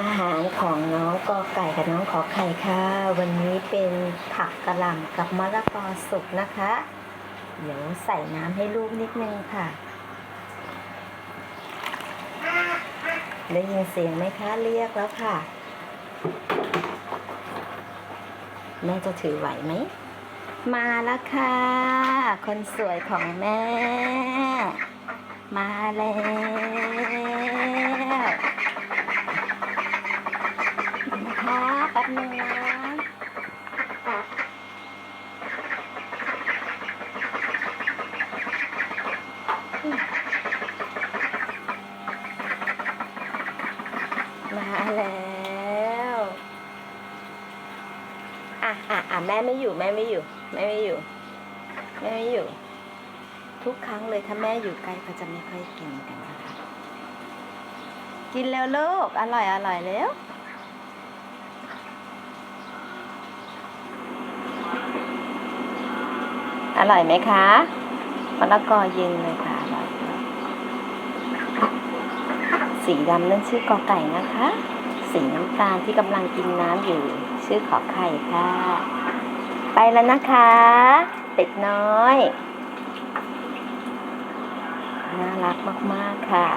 อาหารของน้องกอไก่กับน้องขอไข่ค่ะ วันนี้เป็นผักกระหล่ำกับมะละกอสุกนะคะ เดี๋ยวใส่น้ำให้ลูกนิดนึงค่ะ ได้ยินเสียงไหมคะเรียกแล้วค่ะ แม่จะถือไหวไหม มาแล้วค่ะ คนสวยของแม่ มาแล้วนะคะแป๊บนึงนะมาแล้วอะอะอะแม่ไม่อยู่แม่ไม่อยู่แม่ไม่อยู่แม่ไม่อยู่ ทุกครั้งเลยถ้าแม่อยู่ใกล้เขาจะไม่ค่อยกินกันนะคะกินแล้วลูกอร่อยอร่อยแล้ว อร่อยไหมคะมะละกอเย็นเลยค่ะอร่อยสีดำนั่นชื่อกอไก่นะคะ สีน้ำตาลที่กำลังกินน้ำอยู่ ชื่อขอไข่ค่ะ ไปแล้วนะคะ เป็ดน้อย น่ารักมาก ๆ ค่ะ